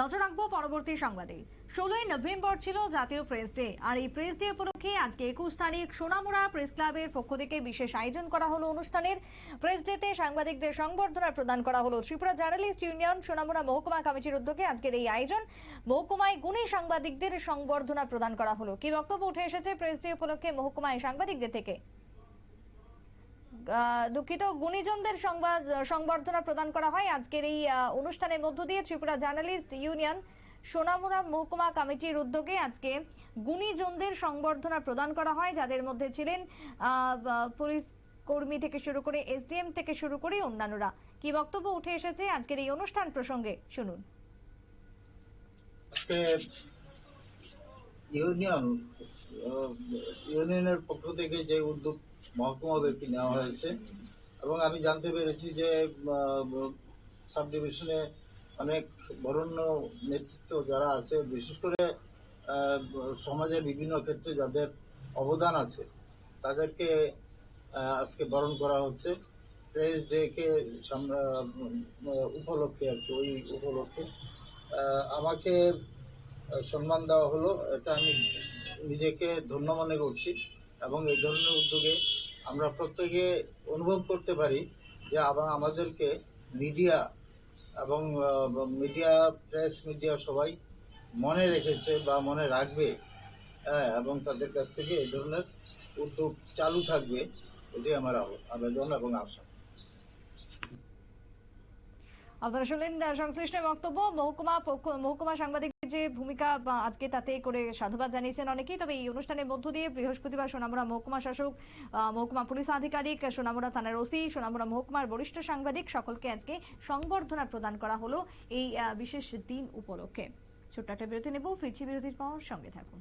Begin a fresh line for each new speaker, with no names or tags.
নজর রাখব পরবর্তী সংবাদে। ষোলোই নভেম্বর ছিল জাতীয় প্রেস ডে, আর এই প্রেস ডে উপলক্ষে আজকে একুশ তারিখ সোনামুড়া প্রেস ক্লাবের পক্ষ থেকে বিশেষ আয়োজন করা হলো অনুষ্ঠানের। প্রেস ডেতে সাংবাদিকদের সংবর্ধনা প্রদান করা হলো ত্রিপুরা জার্নালিস্ট ইউনিয়ন সোনামুড়া মহকুমা কমিটির উদ্যোগে আজকের এই আয়োজন। মহকুমায় গুণী সাংবাদিকদের সংবর্ধনা প্রদান করা হলো। কি বক্তব্য উঠে এসেছে প্রেস ডে উপলক্ষে মহকুমায় সাংবাদিকদের থেকে? দুঃখিত, গুণীজনদের সংবাদ সংবর্ধনা প্রদান করা হয় আজকের এই অনুষ্ঠানের মধ্য দিয়ে ত্রিপুরা জার্নালিস্ট ইউনিয়ন সোনামুড়া মহকুমা কমিটির উদ্যোগে আজকে গুণীজনদের সংবর্ধনা প্রদান করা হয়, যাদের মধ্যে ছিলেন পুলিশ কর্মী থেকে শুরু করে এসডিএম থেকে শুরু করে অন্যান্যরা। কি বক্তব্য উঠে এসেছে আজকের এই অনুষ্ঠান প্রসঙ্গে? শুনুন।
ইউনিয়ন ইউনিয়নের পক্ষ থেকে যে উদ্যোগ মহকুমা ব্যক্তি নেওয়া হয়েছে এবং আমি জানতে পেরেছি যে সাব ডিভিশনে অনেক বরণ্য নেতৃত্ব যারা আছে, বিশেষ করে সমাজের বিভিন্ন ক্ষেত্রে যাদের অবদান আছে, তাদেরকে আজকে বরণ করা হচ্ছে। প্রেস ডে কে সাম- উপলক্ষে আর কি, ওই উপলক্ষে। আমাকে সম্মান দেওয়া হলো, এটা আমি নিজেকে ধন্য মনে করছি এবং এই ধরনের উদ্যোগে আমরা প্রত্যেকে অনুভব করতে পারি যে আবার আমাদেরকে মিডিয়া এবং মিডিয়া, প্রেস মিডিয়া সবাই মনে রেখেছে বা মনে রাখবে হ্যাঁ এবং তাদের কাছ থেকে এই ধরনের উদ্যোগ চালু থাকবে, এটাই আমার আবেদন এবং আশা।
আপনারা শুনলেন সংশ্লিষ্ট বক্তব্য, মহকুমা মহকুমা সাংবাদিকদের যে ভূমিকা আজকে তাতে করে সাধুবাদ জানিয়েছেন অনেকেই। তবে এই অনুষ্ঠানের মধ্য দিয়ে বৃহস্পতিবার সোনামুড়া মহকুমা শাসক মহকুমা পুলিশ আধিকারিক, সোনামুড়া থানার ওসি, সোনামুড়া মহকুমার বরিষ্ঠ সাংবাদিক সকলকে আজকে সংবর্ধনা প্রদান করা হলো এই বিশেষ দিন উপলক্ষে। ছোট্ট একটা বিরতি নেব, ফিরছি বিরতির পর সঙ্গে থাকুন।